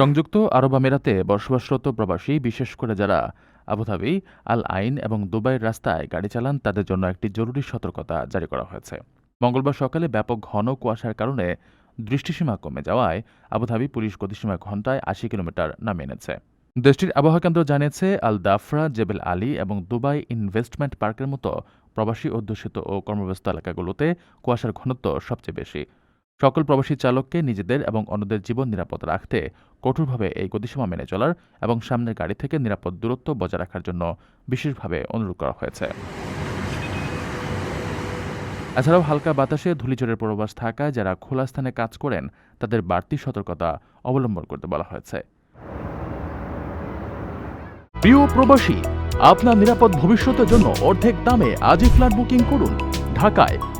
সংযুক্ত আরব আমিরাতে বসবাসরত প্রবাসী, বিশেষ করে যারা আবুধাবি আল আইন এবং দুবাইয়ের রাস্তায় গাড়ি চালান, তাদের জন্য একটি জরুরি সতর্কতা জারি করা হয়েছে। মঙ্গলবার সকালে ব্যাপক ঘন কুয়াশার কারণে দৃষ্টিসীমা কমে যাওয়ায় আবুধাবি পুলিশ গতিসীমা ঘন্টায় আশি কিলোমিটার নামিয়ে এনেছে। দেশটির আবহাওয়া কেন্দ্র জানিয়েছে আল দাফরা জেবেল আলী এবং দুবাই ইনভেস্টমেন্ট পার্কের মতো প্রবাসী, অধ্যুষিত ও কর্মব্যস্ত এলাকাগুলোতে কুয়াশার ঘনত্ব সবচেয়ে বেশি। সকল প্রবাসী চালককে নিজেদের এবং অন্যদের জীবন নিরাপদ রাখতে কঠোরভাবে এই গতিসীমা মেনে চলার এবং সামনের গাড়ি থেকে নিরাপদ দূরত্ব বজায় রাখার জন্য বিশেষভাবে অনুরোধ করা হয়েছে। এছাড়াও হালকা বাতাসে ধূলিঝড়ের পূর্বাভাস থাকায় যারা খোলা স্থানে কাজ করেন, তাদের বাড়তি সতর্কতা অবলম্বন করতে বলা হয়েছে। প্রিয় প্রবাসী, আপনার নিরাপদ ভবিষ্যতের জন্য অর্ধেক দামে আজই ফ্ল্যাট বুকিং করুন। ঢাকায়